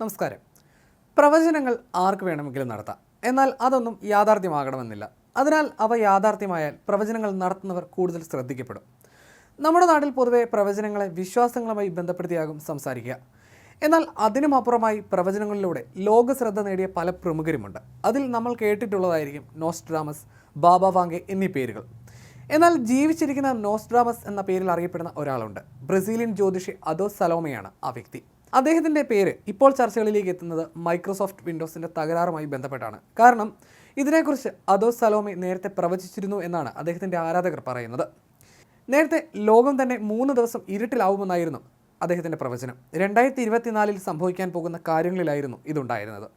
നമസ്കാരം. പ്രവചനങ്ങൾ ആർക്ക് വേണമെങ്കിലും നടത്താം. എന്നാൽ അതൊന്നും യാഥാർത്ഥ്യമാകണമെന്നില്ല. അതിനാൽ അവ യാഥാർത്ഥ്യമായാൽ പ്രവചനങ്ങൾ നടത്തുന്നവർ കൂടുതൽ ശ്രദ്ധിക്കപ്പെടും. നമ്മുടെ നാട്ടിൽ പൊതുവെ പ്രവചനങ്ങളെ വിശ്വാസങ്ങളുമായി ബന്ധപ്പെടുത്തിയാകും സംസാരിക്കുക. എന്നാൽ അതിനുമപ്പുറമായി പ്രവചനങ്ങളിലൂടെ ലോക ശ്രദ്ധ നേടിയ പല പ്രമുഖരുമുണ്ട്. അതിൽ നമ്മൾ കേട്ടിട്ടുള്ളതായിരിക്കും നോസ്ട്രാമസ് ബാബ വാങ്കെ എന്നീ പേരുകൾ. എന്നാൽ ജീവിച്ചിരിക്കുന്ന നോസ്ട്രാമസ് എന്ന പേരിൽ അറിയപ്പെടുന്ന ഒരാളുണ്ട്. ബ്രസീലിയൻ ജ്യോതിഷി അദോ സലോമയാണ് ആ വ്യക്തി. അദ്ദേഹത്തിന്റെ പേര് ഇപ്പോൾ ചർച്ചകളിലേക്ക് എത്തുന്നത് മൈക്രോസോഫ്റ്റ് വിൻഡോസിന്റെ തകരാറുമായി ബന്ധപ്പെട്ടാണ്. കാരണം ഇതിനെക്കുറിച്ച് അദോസ് സലോമി നേരത്തെ പ്രവചിച്ചിരുന്നു എന്നാണ് അദ്ദേഹത്തിന്റെ ആരാധകർ പറയുന്നത്. നേരത്തെ ലോകം തന്നെ മൂന്ന് ദിവസം ഇരുട്ടിലാവുമെന്നായിരുന്നു അദ്ദേഹത്തിന്റെ പ്രവചനം. രണ്ടായിരത്തി ഇരുപത്തിനാലിൽ സംഭവിക്കാൻ പോകുന്ന കാര്യങ്ങളിലായിരുന്നു ഇതുണ്ടായിരുന്നത്.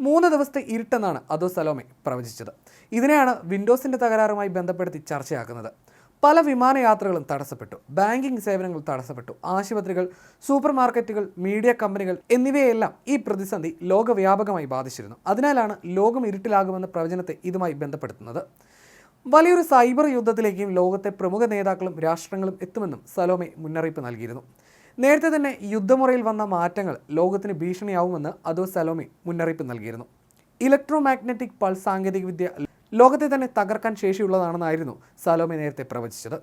മൂന്ന് ദിവസത്തെ ഇരുട്ടെന്നാണ് അദോ സലോമി പ്രവചിച്ചത്. ഇതിനെയാണ് വിൻഡോസിന്റെ തകരാറുമായി ബന്ധപ്പെടുത്തി ചർച്ചയാക്കുന്നത്. പല വിമാനയാത്രകളും തടസ്സപ്പെട്ടു. ബാങ്കിംഗ് സേവനങ്ങൾ തടസ്സപ്പെട്ടു. ആശുപത്രികൾ സൂപ്പർ മാർക്കറ്റുകൾ മീഡിയ കമ്പനികൾ എന്നിവയെല്ലാം ഈ പ്രതിസന്ധി ലോകവ്യാപകമായി ബാധിച്ചിരുന്നു. അതിനാലാണ് ലോകം ഇരുട്ടിലാകുമെന്ന പ്രവചനത്തെ ഇതുമായി ബന്ധപ്പെടുത്തുന്നത്. വലിയൊരു സൈബർ യുദ്ധത്തിലേക്കും ലോകത്തെ പ്രമുഖ നേതാക്കളും രാഷ്ട്രങ്ങളും എത്തുമെന്നും സലോമെ മുന്നറിയിപ്പ് നൽകിയിരുന്നു. നേരത്തെ തന്നെ യുദ്ധമുറയിൽ വന്ന മാറ്റങ്ങൾ ലോകത്തിന് ഭീഷണിയാവുമെന്ന് അതോ സലോമി മുന്നറിയിപ്പ് നൽകിയിരുന്നു. ഇലക്ട്രോ മാഗ്നറ്റിക് പൾസ് സാങ്കേതികവിദ്യ ലോകത്തെ തന്നെ തകർക്കാൻ ശേഷിയുള്ളതാണെന്നായിരുന്നു സാലോമി നേരത്തെ പ്രവചിച്ചത്.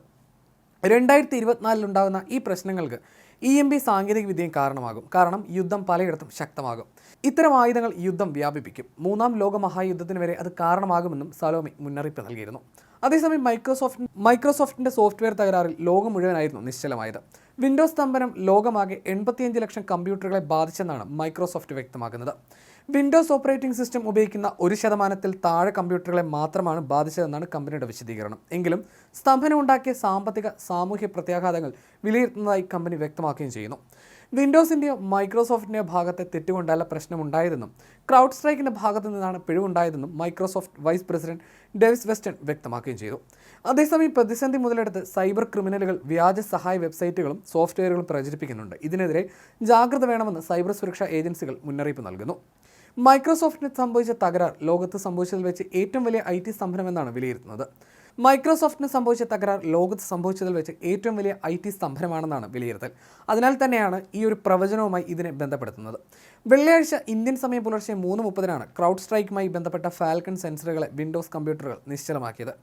രണ്ടായിരത്തി ഇരുപത്തിനാലിലുണ്ടാകുന്ന ഈ പ്രശ്നങ്ങൾക്ക് ഇ എം ബി സാങ്കേതികവിദ്യയും കാരണമാകും. കാരണം യുദ്ധം പലയിടത്തും ശക്തമാകും. ഇത്തരം ആയുധങ്ങൾ യുദ്ധം വ്യാപിപ്പിക്കും. മൂന്നാം ലോക മഹായുദ്ധത്തിന് വരെ അത് കാരണമാകുമെന്നും സലോമി മുന്നറിയിപ്പ് നൽകിയിരുന്നു. അതേസമയം മൈക്രോസോഫ്റ്റ് മൈക്രോസോഫ്റ്റിന്റെ സോഫ്റ്റ്വെയർ തകരാറിൽ ലോകം മുഴുവനായിരുന്നു നിശ്ചലമായത്. വിൻഡോസ് സ്തംഭനം ലോകമാകെ എൺപത്തിയഞ്ച് ലക്ഷം കമ്പ്യൂട്ടറുകളെ ബാധിച്ചെന്നാണ് മൈക്രോസോഫ്റ്റ് വ്യക്തമാക്കുന്നത്. വിൻഡോസ് ഓപ്പറേറ്റിംഗ് സിസ്റ്റം ഉപയോഗിക്കുന്ന ഒരു ശതമാനത്തിൽ താഴെ കമ്പ്യൂട്ടറുകളെ മാത്രമാണ് ബാധിച്ചതെന്നാണ് കമ്പനിയുടെ വിശദീകരണം. എങ്കിലും സ്തംഭനമുണ്ടാക്കിയ സാമ്പത്തിക സാമൂഹ്യ പ്രത്യാഘാതങ്ങൾ വിലയിരുത്തുന്നതായി കമ്പനി വ്യക്തമാക്കുകയും ചെയ്യുന്നു. വിൻഡോസിന്റെയോ മൈക്രോസോഫ്റ്റിന്റെയോ ഭാഗത്തെ തെറ്റുകൊണ്ടല്ല പ്രശ്നമുണ്ടായതെന്നും ക്രൗഡ് സ്ട്രൈക്കിന്റെ ഭാഗത്തു നിന്നാണ് പിഴവുണ്ടായതെന്നും Microsoft vice president Davis Weston വ്യക്തമാക്കുകയും ചെയ്തു. അതേസമയം പ്രതിസന്ധി മുതലെടുത്ത് സൈബർ ക്രിമിനലുകൾ വ്യാജ സഹായ വെബ്സൈറ്റുകളും സോഫ്റ്റ്വെയറുകളും പ്രചരിപ്പിക്കുന്നുണ്ട്. ഇതിനെതിരെ ജാഗ്രത വേണമെന്ന് സൈബർ സുരക്ഷാ ഏജൻസികൾ മുന്നറിയിപ്പ് നൽകുന്നു. മൈക്രോസോഫ്റ്റിന് സംഭവിച്ച തകരാർ ലോകത്ത് സംഭവിച്ചതിൽ വെച്ച് ഏറ്റവും വലിയ ഐ ടി സ്തംഭനമെന്നാണ് വിലയിരുത്തുന്നത്. മൈക്രോസോഫ്റ്റിന് സംഭവിച്ച തകരാർ ലോകത്ത് സംഭവിച്ചതിൽ വെച്ച് ഏറ്റവും വലിയ ഐ ടി സ്തംഭനമാണെന്നാണ് വിലയിരുത്തൽ. അതിനാൽ തന്നെയാണ് ഈ ഒരു പ്രവചനവുമായി ഇതിനെ ബന്ധപ്പെടുത്തുന്നത്. വെള്ളിയാഴ്ച ഇന്ത്യൻ സമയം പുലർച്ചെ മൂന്ന് മുപ്പതിനാണ് ക്രൗഡ് സ്ട്രൈക്കുമായി ബന്ധപ്പെട്ട ഫാൽക്കൺ സെൻസറുകളെ വിൻഡോസ് കമ്പ്യൂട്ടറുകൾ നിശ്ചലമാക്കിയത്.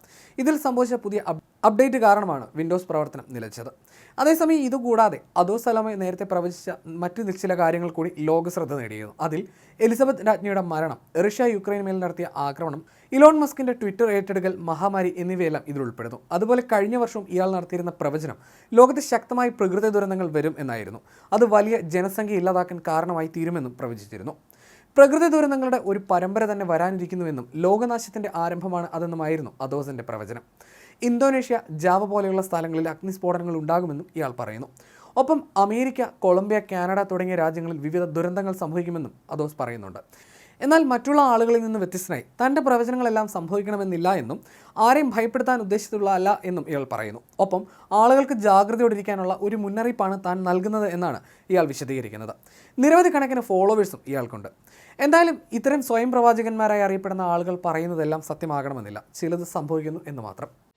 ഇതിൽ സംഭവിച്ച പുതിയ അപ്ഡേറ്റ് കാരണമാണ് വിൻഡോസ് പ്രവർത്തനം നിലച്ചത്. അതേസമയം ഇതുകൂടാതെ അതോ സലമെ നേരത്തെ പ്രവചിച്ച മറ്റു ചില കാര്യങ്ങൾ കൂടി ലോക ശ്രദ്ധ നേടിയിരുന്നു. അതിൽ എലിസബത്ത് രാജ്ഞിയുടെ മരണം റഷ്യ യുക്രൈൻ മേൽ നടത്തിയ ആക്രമണം ഇലോൺ മസ്കിന്റെ ട്വിറ്റർ ഏറ്റെടുക്കൽ മഹാമാരി എന്നിവയെല്ലാം ഇതിൽ ഉൾപ്പെടുന്നു. അതുപോലെ കഴിഞ്ഞ വർഷവും ഇയാൾ നടത്തിയിരുന്ന പ്രവചനം ലോകത്ത് ശക്തമായ പ്രകൃതി ദുരന്തങ്ങൾ വരും എന്നായിരുന്നു. അത് വലിയ ജനസംഖ്യ ഇല്ലാതാക്കാൻ കാരണമായി തീരുമെന്നും പ്രവചിച്ചിരുന്നു. പ്രകൃതി ദുരന്തങ്ങളുടെ ഒരു പരമ്പര തന്നെ വരാനിരിക്കുന്നുവെന്നും ലോകനാശത്തിന്റെ ആരംഭമാണ് അതെന്നുമായിരുന്നു അതോസിന്റെ പ്രവചനം. ഇന്തോനേഷ്യ ജാവ പോലെയുള്ള സ്ഥലങ്ങളിൽ അഗ്നിസ്ഫോടനങ്ങൾ ഉണ്ടാകുമെന്നും ഇയാൾ പറയുന്നു. ഒപ്പം അമേരിക്ക കൊളംബിയ കാനഡ തുടങ്ങിയ രാജ്യങ്ങളിൽ വിവിധ ദുരന്തങ്ങൾ സംഭവിക്കുമെന്നും അദോസ് പറയുന്നുണ്ട്. എന്നാൽ മറ്റുള്ള ആളുകളിൽ നിന്ന് വ്യത്യസ്തനായി തന്റെ പ്രവചനങ്ങളെല്ലാം സംഭവിക്കണമെന്നില്ല എന്നും ആരെയും ഭയപ്പെടുത്താൻ ഉദ്ദേശിച്ചുള്ള അല്ല എന്നും ഇയാൾ പറയുന്നു. ഒപ്പം ആളുകൾക്ക് ജാഗ്രതയോടിരിക്കാനുള്ള ഒരു മുന്നറിയിപ്പാണ് താൻ നൽകുന്നത് എന്നാണ് ഇയാൾ വിശദീകരിക്കുന്നത്. നിരവധി കണക്കിന് ഫോളോവേഴ്സും ഇയാൾക്കുണ്ട്. എന്തായാലും ഇത്തരം സ്വയം പ്രവാചകന്മാരായി അറിയപ്പെടുന്ന ആളുകൾ പറയുന്നതെല്ലാം സത്യമാകണമെന്നില്ല. ചിലത് സംഭവിക്കുന്നു എന്ന് മാത്രം.